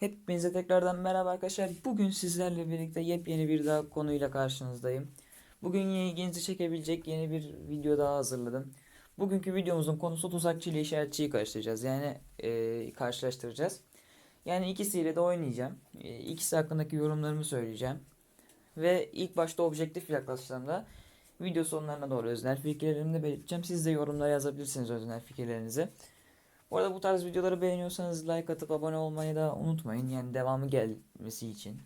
Hepinize tekrardan merhaba arkadaşlar. Bugün sizlerle birlikte yepyeni bir daha konuyla karşınızdayım. Bugün ilginizi çekebilecek yeni bir video daha hazırladım. Bugünkü videomuzun konusu tuzakçı ile işaretçiyi karıştıracağız. Yani e, karşılaştıracağız. Yani ikisiyle de oynayacağım. E, ikisi hakkındaki yorumlarımı söyleyeceğim. Ve ilk başta objektif yaklaştığımda video sonlarına doğru öznel fikirlerimi de belirteceğim. Siz de yorumlara yazabilirsiniz öznel fikirlerinizi. Bu arada bu tarz videoları beğeniyorsanız like atıp abone olmayı da unutmayın. Yani devamı gelmesi için.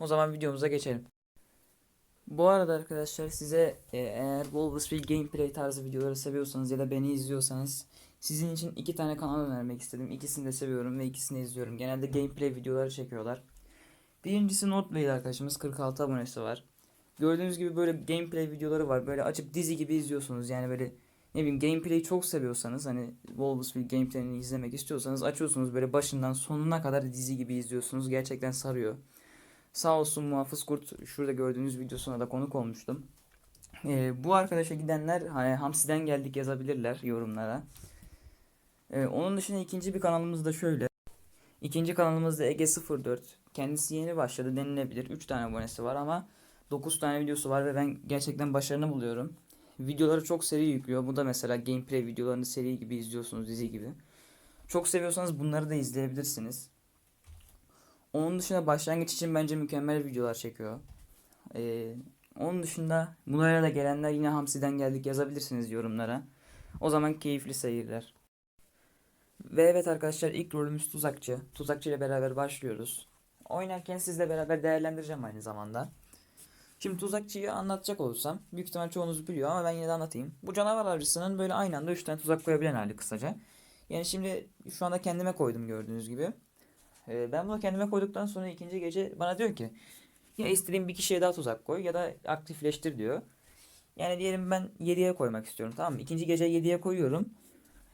O zaman videomuza geçelim. Bu arada arkadaşlar size e, eğer Wolvesville gameplay tarzı videoları seviyorsanız ya da beni izliyorsanız sizin için iki tane kanal önermek istedim. İkisini de seviyorum ve ikisini izliyorum. Genelde gameplay videoları çekiyorlar. Birincisi Notblade arkadaşımız 46 abonesi var. Gördüğünüz gibi böyle gameplay videoları var. Böyle açıp dizi gibi izliyorsunuz. Yani böyle ne bileyim gameplay'i çok seviyorsanız hani Wolvesville gameplay'ini izlemek istiyorsanız açıyorsunuz böyle başından sonuna kadar dizi gibi izliyorsunuz. Gerçekten sarıyor. Sağ olsun Muhafız Kurt şurada gördüğünüz videosuna da konuk olmuştum. Ee, bu arkadaşa gidenler hani Hamsi'den geldik yazabilirler yorumlara. Ee, onun dışında ikinci bir kanalımız da şöyle. İkinci kanalımız da Ege04. Kendisi yeni başladı denilebilir. 3 tane abonesi var ama 9 tane videosu var ve ben gerçekten başarılı buluyorum. Videoları çok seri yüklüyor. Bu da mesela gameplay videolarını seri gibi izliyorsunuz dizi gibi. Çok seviyorsanız bunları da izleyebilirsiniz. Onun dışında başlangıç için bence mükemmel videolar çekiyor. Ee, onun dışında bunlara da gelenler yine Hamsi'den geldik yazabilirsiniz yorumlara. O zaman keyifli seyirler. Ve evet arkadaşlar ilk rolümüz tuzakçı. Tuzakçı ile beraber başlıyoruz. Oynarken sizle beraber değerlendireceğim aynı zamanda. Şimdi tuzakçıyı anlatacak olursam büyük ihtimal çoğunuz biliyor ama ben yine de anlatayım. Bu canavar avcısının böyle aynı anda 3 tane tuzak koyabilen hali kısaca. Yani şimdi şu anda kendime koydum gördüğünüz gibi. Ee, ben bunu kendime koyduktan sonra ikinci gece bana diyor ki ya istediğin bir kişiye daha tuzak koy ya da aktifleştir diyor. Yani diyelim ben 7'ye koymak istiyorum tamam mı? İkinci gece 7'ye koyuyorum.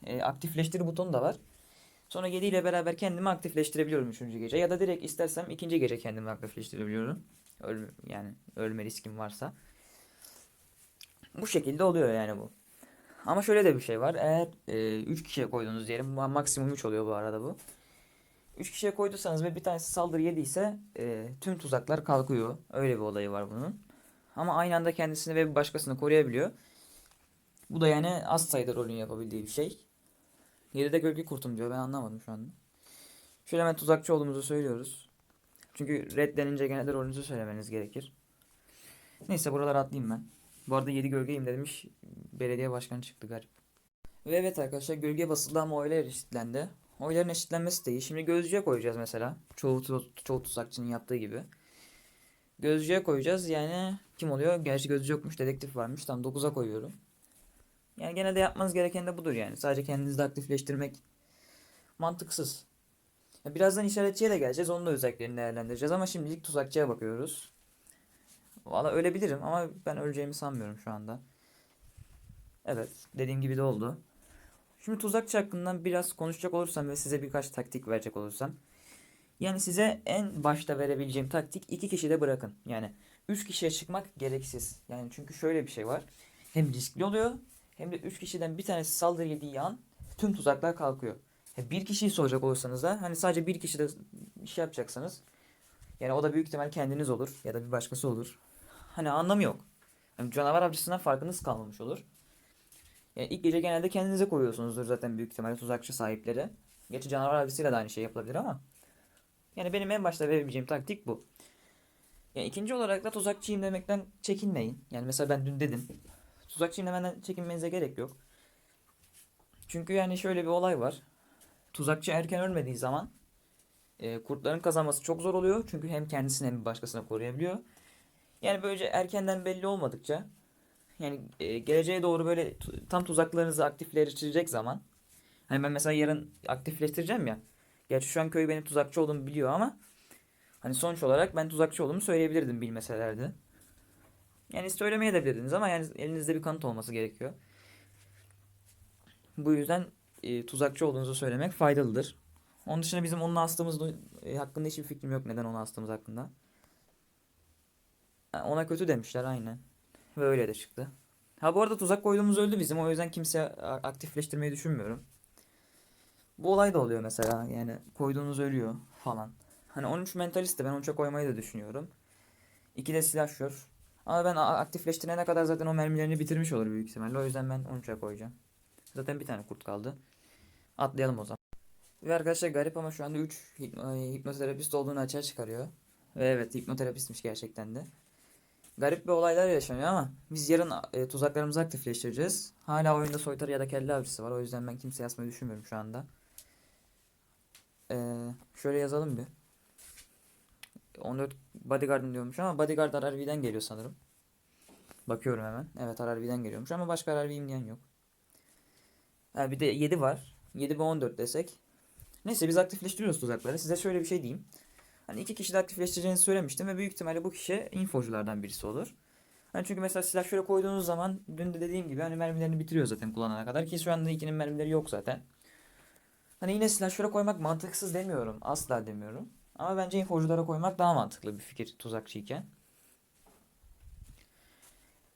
Ee, aktifleştir butonu da var. Sonra 7 ile beraber kendimi aktifleştirebiliyorum 3. gece. Ya da direkt istersem ikinci gece kendimi aktifleştirebiliyorum. Öl yani ölme riskim varsa. Bu şekilde oluyor yani bu. Ama şöyle de bir şey var. Eğer 3 kişiye koyduğunuz diyelim. Maksimum 3 oluyor bu arada bu. 3 kişiye koyduysanız ve bir tanesi saldırı yediyse e, tüm tuzaklar kalkıyor. Öyle bir olayı var bunun. Ama aynı anda kendisini ve bir başkasını koruyabiliyor. Bu da yani az sayıda rolün yapabildiği bir şey. 7'de gölge kurtum diyor. Ben anlamadım şu anda. Şöyle hemen tuzakçı olduğumuzu söylüyoruz. Çünkü red denince genelde rolünüzü söylemeniz gerekir. Neyse buraları atlayayım ben. Bu arada 7 gölgeyim de demiş. Belediye başkanı çıktı garip. Ve evet arkadaşlar gölge basıldı ama oylar eşitlendi. Oyların eşitlenmesi de iyi. Şimdi gözcüye koyacağız mesela. Çoğu, çoğu tuzakçının yaptığı gibi. Gözcüye koyacağız yani kim oluyor? Gerçi gözcü yokmuş dedektif varmış. Tam 9'a koyuyorum. Yani genelde yapmanız gereken de budur yani. Sadece kendinizi de aktifleştirmek mantıksız. Ya birazdan işaretçiye de geleceğiz. Onun da özelliklerini değerlendireceğiz ama şimdilik tuzakçıya bakıyoruz. Valla ölebilirim ama ben öleceğimi sanmıyorum şu anda. Evet dediğim gibi de oldu. Şimdi tuzakçı hakkında biraz konuşacak olursam ve size birkaç taktik verecek olursam. Yani size en başta verebileceğim taktik iki kişi de bırakın. Yani üç kişiye çıkmak gereksiz. Yani çünkü şöyle bir şey var. Hem riskli oluyor hem de üç kişiden bir tanesi saldırı yediği an tüm tuzaklar kalkıyor. Bir kişiyi soracak olursanız da hani sadece bir kişi de şey yapacaksanız yani o da büyük ihtimal kendiniz olur ya da bir başkası olur. Hani anlamı yok. Yani canavar avcısından farkınız kalmamış olur. Yani ilk gece genelde kendinize koyuyorsunuzdur zaten büyük ihtimalle tuzakçı sahipleri. Gerçi canavar avcısıyla da aynı şey yapılabilir ama. Yani benim en başta verebileceğim taktik bu. Yani ikinci olarak da tuzakçıyım demekten çekinmeyin. Yani mesela ben dün dedim. Tuzakçıyım demenden çekinmenize gerek yok. Çünkü yani şöyle bir olay var. Tuzakçı erken ölmediği zaman e, kurtların kazanması çok zor oluyor. Çünkü hem kendisini hem başkasını koruyabiliyor. Yani böylece erkenden belli olmadıkça yani e, geleceğe doğru böyle tam tuzaklarınızı aktifleştirecek zaman hani ben mesela yarın aktifleştireceğim ya. Gerçi şu an köy benim tuzakçı olduğumu biliyor ama hani sonuç olarak ben tuzakçı olduğumu söyleyebilirdim bilmeselerdi. Yani söylemeye de bilirdiniz ama yani elinizde bir kanıt olması gerekiyor. Bu yüzden e, tuzakçı olduğunuzu söylemek faydalıdır. Onun dışında bizim onun astığımız e, hakkında hiçbir fikrim yok neden onu astığımız hakkında. Ona kötü demişler aynen. Ve öyle de çıktı. Ha bu arada tuzak koyduğumuz öldü bizim. O yüzden kimse aktifleştirmeyi düşünmüyorum. Bu olay da oluyor mesela yani koyduğunuz ölüyor falan. Hani 13 mentalist de ben 13'e koymayı da düşünüyorum. 2 de silahşör. Ama ben aktifleştirene kadar zaten o mermilerini bitirmiş olur büyük ihtimalle. O yüzden ben 13'e koyacağım. Zaten bir tane kurt kaldı. Atlayalım o zaman. Ve arkadaşlar garip ama şu anda 3 hipnoterapist olduğunu açığa çıkarıyor. Ve evet hipnoterapistmiş gerçekten de. Garip bir olaylar yaşanıyor ama biz yarın e, tuzaklarımızı aktifleştireceğiz. Hala oyunda soytarı ya da kelle avcısı var. O yüzden ben kimseye yazmayı düşünmüyorum şu anda. Ee, şöyle yazalım bir. 14 bodyguard'ın diyormuş ama bodyguard RRV'den geliyor sanırım. Bakıyorum hemen. Evet RRV'den geliyormuş ama başka RRV'im diyen yok. Ha, bir de 7 var. 7 ve 14 desek. Neyse biz aktifleştiriyoruz tuzakları. Size şöyle bir şey diyeyim. Hani iki kişi de aktifleştireceğinizi söylemiştim ve büyük ihtimalle bu kişi infoculardan birisi olur. Hani çünkü mesela silah şöyle koyduğunuz zaman dün de dediğim gibi hani mermilerini bitiriyor zaten kullanana kadar ki şu anda ikinin mermileri yok zaten. Hani yine silah şöyle koymak mantıksız demiyorum. Asla demiyorum. Ama bence infoculara koymak daha mantıklı bir fikir tuzakçıyken.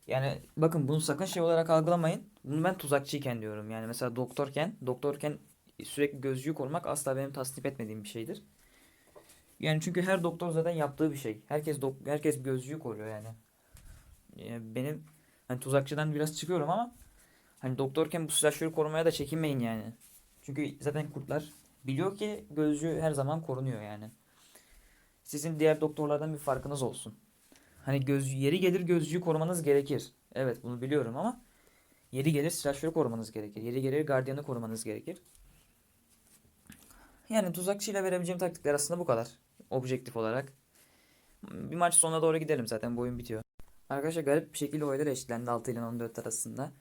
Yani bakın bunu sakın şey olarak algılamayın. Bunu ben tuzakçıyken diyorum. Yani mesela doktorken, doktorken sürekli gözcüğü korumak asla benim tasnif etmediğim bir şeydir. Yani çünkü her doktor zaten yaptığı bir şey. Herkes dok herkes gözcüğü koruyor yani. Yani benim hani tuzakçıdan biraz çıkıyorum ama hani doktorken bu silahşörü korumaya da çekinmeyin yani. Çünkü zaten kurtlar biliyor ki gözcü her zaman korunuyor yani. Sizin diğer doktorlardan bir farkınız olsun. Hani göz yeri gelir gözcüyü korumanız gerekir. Evet bunu biliyorum ama yeri gelir silahşörü korumanız gerekir. Yeri gelir gardiyanı korumanız gerekir. Yani tuzakçıyla verebileceğim taktikler aslında bu kadar. Objektif olarak. Bir maç sonuna doğru gidelim zaten bu oyun bitiyor. Arkadaşlar garip bir şekilde oylar eşitlendi 6 ile 14 arasında.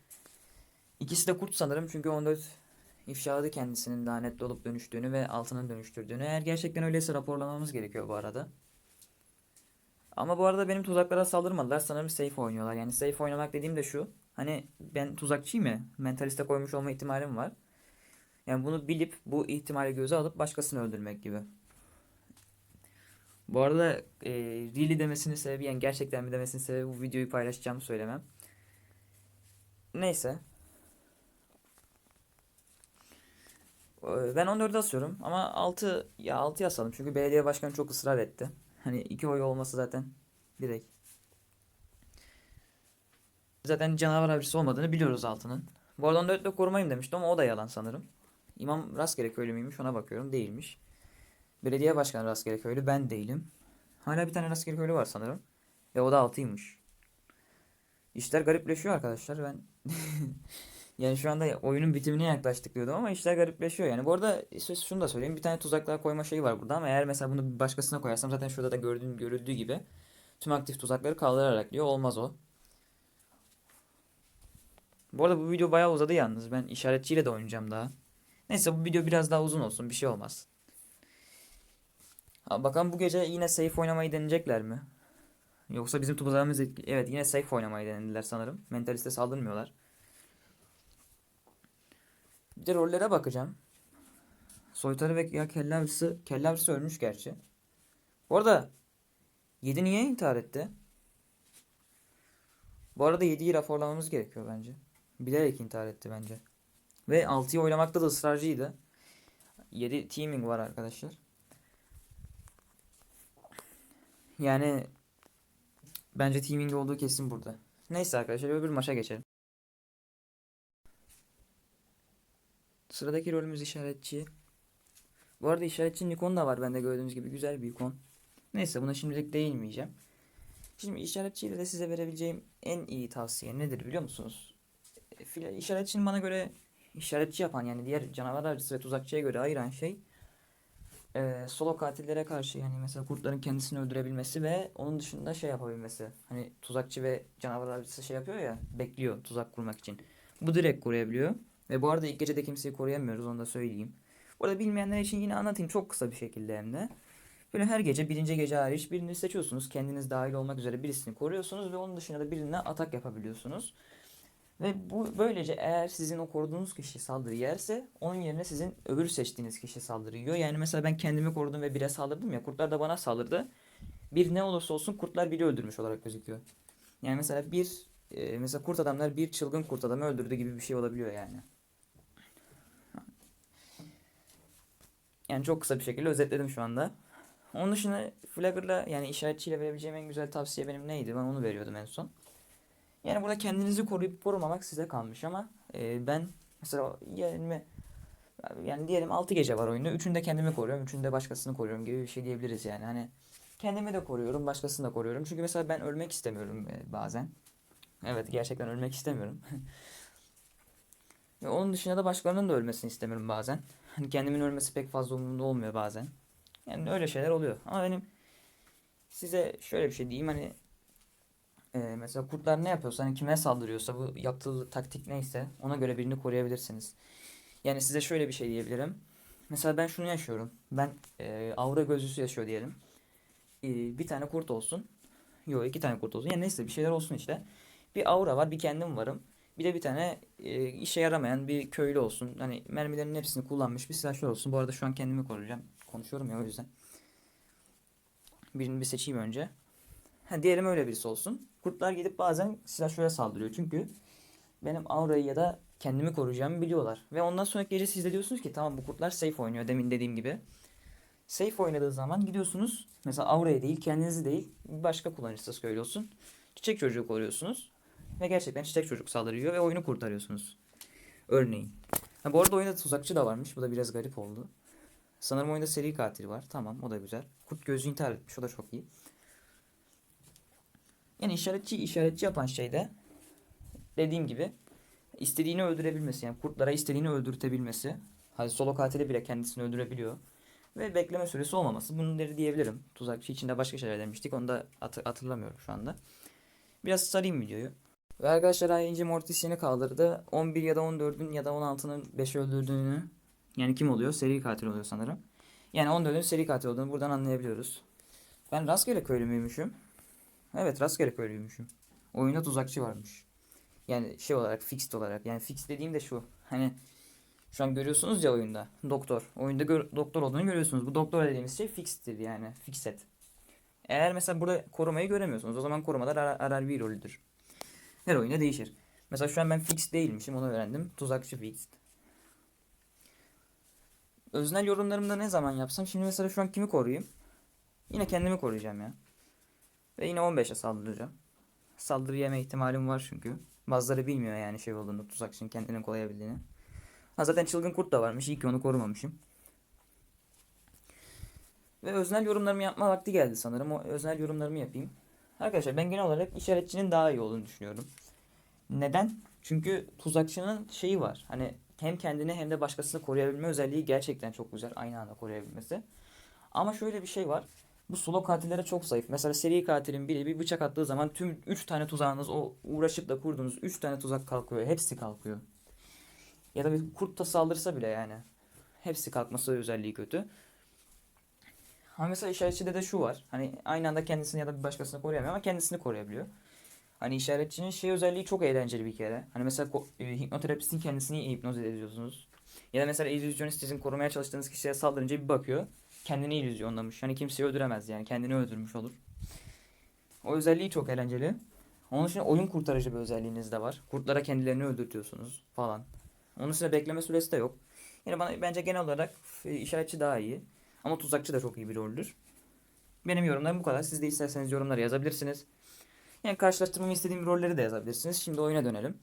İkisi de kurt sanırım çünkü 14 ifşaladı kendisinin lanetli olup dönüştüğünü ve altının dönüştürdüğünü. Eğer gerçekten öyleyse raporlamamız gerekiyor bu arada. Ama bu arada benim tuzaklara saldırmadılar. Sanırım safe oynuyorlar. Yani safe oynamak dediğim de şu. Hani ben tuzakçıyım ya. Mentaliste koymuş olma ihtimalim var. Yani bunu bilip bu ihtimali göze alıp başkasını öldürmek gibi. Bu arada e, really demesinin sebebi yani gerçekten mi demesinin sebebi bu videoyu paylaşacağımı söylemem. Neyse. Ben 14'e asıyorum ama 6 ya 6 asalım çünkü belediye başkanı çok ısrar etti. Hani iki oy olması zaten direkt. Zaten canavar avcısı olmadığını biliyoruz altının. Bu arada 14'te korumayım demiştim ama o da yalan sanırım. İmam rastgele köylü müymüş ona bakıyorum değilmiş. Belediye başkanı rastgele köylü ben değilim. Hala bir tane rastgele köylü var sanırım. Ve o da 6'ymış. İşler garipleşiyor arkadaşlar ben. Yani şu anda oyunun bitimine yaklaştık diyordum ama işler garipleşiyor. Yani bu arada şunu da söyleyeyim. Bir tane tuzaklar koyma şeyi var burada ama eğer mesela bunu bir başkasına koyarsam zaten şurada da gördüğün görüldüğü gibi tüm aktif tuzakları kaldırarak diyor. Olmaz o. Bu arada bu video bayağı uzadı yalnız. Ben işaretçiyle de oynayacağım daha. Neyse bu video biraz daha uzun olsun. Bir şey olmaz. Ha, bakalım bu gece yine safe oynamayı deneyecekler mi? Yoksa bizim tuzağımız. Evet yine safe oynamayı denediler sanırım. Mentaliste saldırmıyorlar. Bir de rollere bakacağım. Soytarı ve ya kelle avcısı ölmüş gerçi. Bu arada 7 niye intihar etti? Bu arada 7'yi raporlamamız gerekiyor bence. Bilerek intihar etti bence. Ve 6'yı oynamakta da ısrarcıydı. 7 teaming var arkadaşlar. Yani bence teaming olduğu kesin burada. Neyse arkadaşlar öbür maça geçelim. Sıradaki rolümüz işaretçi. Bu arada işaretçinin ikonu da var bende gördüğünüz gibi güzel bir ikon. Neyse buna şimdilik değinmeyeceğim. Şimdi işaretçiyle de size verebileceğim en iyi tavsiye nedir biliyor musunuz? E, İşaretçinin bana göre işaretçi yapan yani diğer canavar avcısı ve tuzakçıya göre ayıran şey e, solo katillere karşı yani mesela kurtların kendisini öldürebilmesi ve onun dışında şey yapabilmesi. Hani tuzakçı ve canavar avcısı şey yapıyor ya bekliyor tuzak kurmak için. Bu direkt koruyabiliyor. Ve bu arada ilk gecede kimseyi koruyamıyoruz onu da söyleyeyim. Bu arada bilmeyenler için yine anlatayım çok kısa bir şekilde hem de. Böyle her gece birinci gece hariç birini seçiyorsunuz. Kendiniz dahil olmak üzere birisini koruyorsunuz ve onun dışında da birine atak yapabiliyorsunuz. Ve bu böylece eğer sizin o koruduğunuz kişi saldırı yerse onun yerine sizin öbür seçtiğiniz kişi saldırı yiyor. Yani mesela ben kendimi korudum ve bire saldırdım ya kurtlar da bana saldırdı. Bir ne olursa olsun kurtlar biri öldürmüş olarak gözüküyor. Yani mesela bir e, mesela kurt adamlar bir çılgın kurt adamı öldürdü gibi bir şey olabiliyor yani. Yani çok kısa bir şekilde özetledim şu anda. Onun dışında Flagger'la yani işaretçiyle verebileceğim en güzel tavsiye benim neydi? Ben onu veriyordum en son. Yani burada kendinizi koruyup korumamak size kalmış ama e, ben mesela yani, yani diyelim 6 gece var oyunda. Üçünde kendimi koruyorum, üçünde başkasını koruyorum gibi bir şey diyebiliriz yani. Hani kendimi de koruyorum, başkasını da koruyorum. Çünkü mesela ben ölmek istemiyorum e, bazen. Evet gerçekten ölmek istemiyorum. Ve onun dışında da başkalarının da ölmesini istemiyorum bazen. Hani kendimin ölmesi pek fazla umurumda olmuyor bazen. Yani öyle şeyler oluyor. Ama benim size şöyle bir şey diyeyim hani e, mesela kurtlar ne yapıyorsa hani kime saldırıyorsa bu yaptığı taktik neyse ona göre birini koruyabilirsiniz. Yani size şöyle bir şey diyebilirim. Mesela ben şunu yaşıyorum. Ben e, aura gözlüsü yaşıyor diyelim. E, bir tane kurt olsun. Yok iki tane kurt olsun. Yani neyse bir şeyler olsun işte. Bir aura var bir kendim varım. Bir de bir tane e, işe yaramayan bir köylü olsun. Hani mermilerin hepsini kullanmış bir silahşör olsun. Bu arada şu an kendimi koruyacağım. Konuşuyorum ya o yüzden. Birini bir seçeyim önce. Ha, diyelim öyle birisi olsun. Kurtlar gidip bazen silahşöre saldırıyor. Çünkü benim aurayı ya da kendimi koruyacağımı biliyorlar. Ve ondan sonraki gece siz de diyorsunuz ki tamam bu kurtlar safe oynuyor demin dediğim gibi. Safe oynadığı zaman gidiyorsunuz. Mesela aurayı değil kendinizi değil başka kullanıcısız köylü olsun. Çiçek çocuğu koruyorsunuz. Ve gerçekten çiçek çocuk saldırıyor ve oyunu kurtarıyorsunuz. Örneğin. Ha, bu arada oyunda tuzakçı da varmış. Bu da biraz garip oldu. Sanırım oyunda seri katil var. Tamam o da güzel. Kurt gözü intihar etmiş. O da çok iyi. Yani işaretçi işaretçi yapan şey de dediğim gibi istediğini öldürebilmesi. Yani kurtlara istediğini öldürtebilmesi. Hadi solo katili bile kendisini öldürebiliyor. Ve bekleme süresi olmaması. Bunları diyebilirim. Tuzakçı içinde başka şeyler demiştik. Onu da hatı- hatırlamıyorum şu anda. Biraz sarayım videoyu. Ve arkadaşlar Ayinci Mortis yeni kaldırdı. 11 ya da 14'ün ya da 16'nın 5 öldürdüğünü yani kim oluyor? Seri katil oluyor sanırım. Yani 14'ün seri katil olduğunu buradan anlayabiliyoruz. Ben rastgele köylü müymüşüm? Evet rastgele köylüymüşüm. Oyunda tuzakçı varmış. Yani şey olarak fixed olarak. Yani fix dediğim de şu. Hani şu an görüyorsunuz ya oyunda. Doktor. Oyunda gör- doktor olduğunu görüyorsunuz. Bu doktor dediğimiz şey fixed'tir yani. Fixed. Eğer mesela burada korumayı göremiyorsunuz. O zaman arar bir rolüdür. Her oyunda değişir. Mesela şu an ben fix değilmişim onu öğrendim. Tuzakçı fixed. Öznel yorumlarımda ne zaman yapsam şimdi mesela şu an kimi koruyayım? Yine kendimi koruyacağım ya. Ve yine 15'e saldıracağım. Saldırı yeme ihtimalim var çünkü. Bazıları bilmiyor yani şey olduğunu tuzakçının kendini koruyabildiğini. Ha zaten çılgın kurt da varmış. İyi ki onu korumamışım. Ve öznel yorumlarımı yapma vakti geldi sanırım. O öznel yorumlarımı yapayım. Arkadaşlar ben genel olarak işaretçinin daha iyi olduğunu düşünüyorum. Neden? Çünkü tuzakçının şeyi var. Hani hem kendini hem de başkasını koruyabilme özelliği gerçekten çok güzel. Aynı anda koruyabilmesi. Ama şöyle bir şey var. Bu solo katillere çok zayıf. Mesela seri katilin biri bir bıçak attığı zaman tüm 3 tane tuzağınız o uğraşıp da kurduğunuz 3 tane tuzak kalkıyor. Hepsi kalkıyor. Ya da bir kurt da saldırsa bile yani. Hepsi kalkması özelliği kötü. Ama mesela işaretçide de şu var. Hani aynı anda kendisini ya da bir başkasını koruyamıyor ama kendisini koruyabiliyor. Hani işaretçinin şey özelliği çok eğlenceli bir kere. Hani mesela e, hipnoterapistin kendisini hipnoz ediyorsunuz. Ya da mesela illüzyonist sizin korumaya çalıştığınız kişiye saldırınca bir bakıyor. Kendini illüzyonlamış. Hani kimseyi öldüremez yani. Kendini öldürmüş olur. O özelliği çok eğlenceli. Onun için oyun kurtarıcı bir özelliğiniz de var. Kurtlara kendilerini öldürtüyorsunuz falan. Onun dışında bekleme süresi de yok. Yani bana bence genel olarak e, işaretçi daha iyi. Ama tuzakçı da çok iyi bir roldür. Benim yorumlarım bu kadar. Siz de isterseniz yorumları yazabilirsiniz. Yani karşılaştırmamı istediğim rolleri de yazabilirsiniz. Şimdi oyuna dönelim.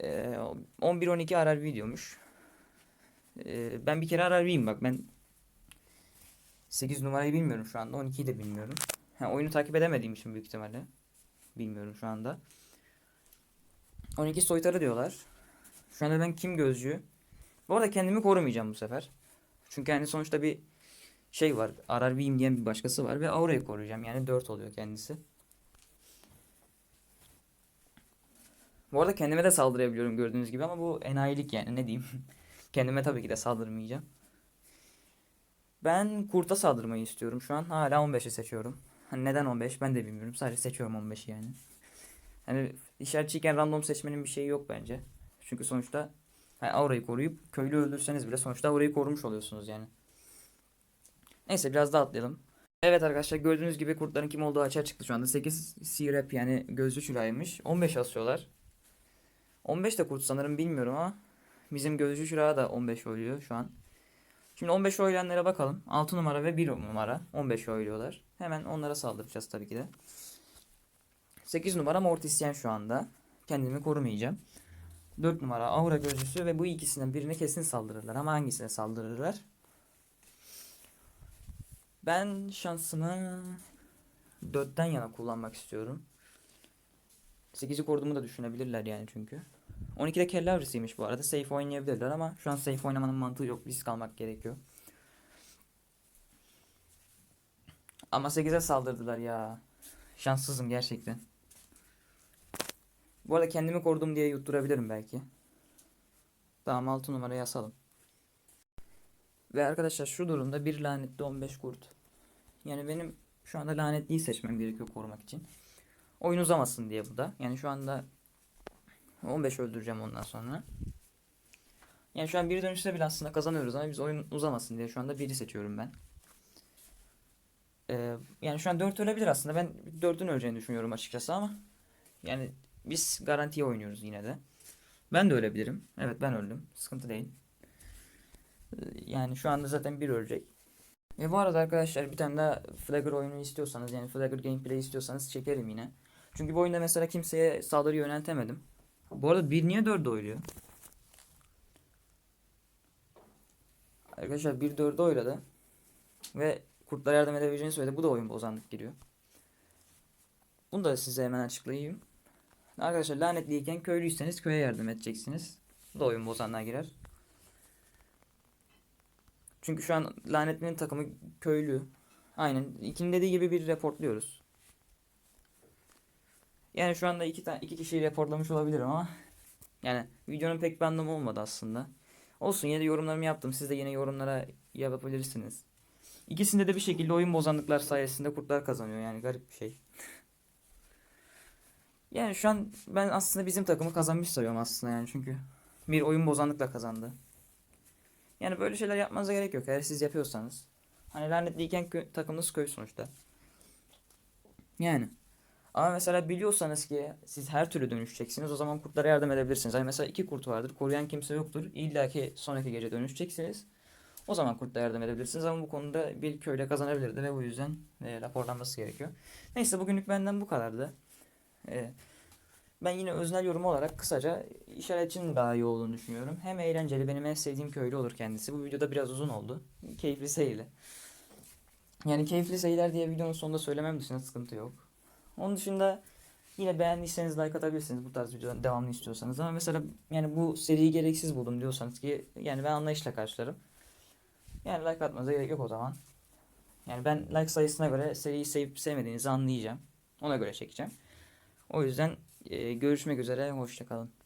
Ee, 11-12 arar videomuş. Ee, ben bir kere ararviyim bak ben 8 numarayı bilmiyorum şu anda. 12'yi de bilmiyorum. Ha, oyunu takip edemediğim için büyük ihtimalle. Bilmiyorum şu anda. 12 soytarı diyorlar. Şu anda ben kim gözcü? Bu arada kendimi korumayacağım bu sefer. Çünkü hani sonuçta bir şey var. Ararviyim diyen bir başkası var ve aurayı koruyacağım. Yani 4 oluyor kendisi. Bu arada kendime de saldırabiliyorum gördüğünüz gibi ama bu enayilik yani ne diyeyim. Kendime tabii ki de saldırmayacağım. Ben kurta saldırmayı istiyorum şu an. Hala 15'i seçiyorum. Hani neden 15 ben de bilmiyorum. Sadece seçiyorum 15'i yani. Hani işaretçiyken random seçmenin bir şeyi yok bence. Çünkü sonuçta hani aurayı koruyup köylü öldürseniz bile sonuçta aurayı korumuş oluyorsunuz yani. Neyse biraz daha atlayalım. Evet arkadaşlar gördüğünüz gibi kurtların kim olduğu açığa çıktı şu anda. 8 C-Rap yani gözlü çüraymış. 15 asıyorlar. 15 de kurt sanırım bilmiyorum ama bizim gözcü çırağı da 15 oluyor şu an. Şimdi 15 oylayanlara bakalım. 6 numara ve 1 numara 15 oyluyorlar. Hemen onlara saldıracağız tabii ki de. 8 numara Mortisyen şu anda. Kendimi korumayacağım. 4 numara Aura Gözcüsü ve bu ikisinden birine kesin saldırırlar. Ama hangisine saldırırlar? Ben şansımı 4'ten yana kullanmak istiyorum. 8'i koruduğumu da düşünebilirler yani çünkü. 12'de kelle avcısıymış bu arada. Safe oynayabilirler ama şu an safe oynamanın mantığı yok. Risk almak gerekiyor. Ama 8'e saldırdılar ya. Şanssızım gerçekten. Bu arada kendimi korudum diye yutturabilirim belki. Tamam 6 numarayı asalım. Ve arkadaşlar şu durumda bir lanetli 15 kurt. Yani benim şu anda lanetliyi seçmem gerekiyor korumak için. Oyun uzamasın diye bu da. Yani şu anda 15 öldüreceğim ondan sonra. Yani şu an bir dönüşte bile aslında kazanıyoruz ama biz oyun uzamasın diye şu anda biri seçiyorum ben. Ee, yani şu an 4 ölebilir aslında. Ben 4'ün öleceğini düşünüyorum açıkçası ama yani biz garantiye oynuyoruz yine de. Ben de ölebilirim. Evet ben öldüm. Sıkıntı değil. Ee, Yani şu anda zaten bir ölecek. Ve bu arada arkadaşlar bir tane daha Flagger oyunu istiyorsanız yani Flagger gameplay istiyorsanız çekerim yine. Çünkü bu oyunda mesela kimseye saldırı yöneltemedim. Bu arada 1 niye 4'e oyluyor? Arkadaşlar 1 4'e oyladı. Ve kurtlara yardım edebileceğini söyledi. Bu da oyun bozanlık giriyor. Bunu da size hemen açıklayayım. Arkadaşlar lanetliyken köylüyseniz köye yardım edeceksiniz. Bu da oyun bozanlığa girer. Çünkü şu an lanetlinin takımı köylü. Aynen. İkinin dediği gibi bir reportluyoruz. Yani şu anda iki tane iki kişiyi reportlamış olabilirim ama yani videonun pek bir anlamı olmadı aslında. Olsun yine de yorumlarımı yaptım. Siz de yine yorumlara yapabilirsiniz. İkisinde de bir şekilde oyun bozanlıklar sayesinde kurtlar kazanıyor. Yani garip bir şey. Yani şu an ben aslında bizim takımı kazanmış sayıyorum aslında yani çünkü bir oyun bozanlıkla kazandı. Yani böyle şeyler yapmanıza gerek yok eğer siz yapıyorsanız. Hani lanetliyken kö- takımınız köy sonuçta. Yani. Ama mesela biliyorsanız ki siz her türlü dönüşeceksiniz o zaman kurtlara yardım edebilirsiniz. Hani mesela iki kurt vardır koruyan kimse yoktur. İlla ki sonraki gece dönüşeceksiniz. O zaman kurtlara yardım edebilirsiniz ama bu konuda bir köyle kazanabilirdi ve bu yüzden e, raporlanması gerekiyor. Neyse bugünlük benden bu kadardı. E, ben yine öznel yorum olarak kısaca işaretçinin daha iyi olduğunu düşünüyorum. Hem eğlenceli benim en sevdiğim köylü olur kendisi. Bu videoda biraz uzun oldu. Keyifli seyirli. Yani keyifli seyirler diye videonun sonunda söylemem dışında sıkıntı yok. Onun dışında yine beğendiyseniz like atabilirsiniz bu tarz videoların devamını istiyorsanız. Ama mesela yani bu seriyi gereksiz buldum diyorsanız ki yani ben anlayışla karşılarım. Yani like atmanıza gerek yok o zaman. Yani ben like sayısına göre seriyi sevip sevmediğinizi anlayacağım. Ona göre çekeceğim. O yüzden e, görüşmek üzere. Hoşçakalın.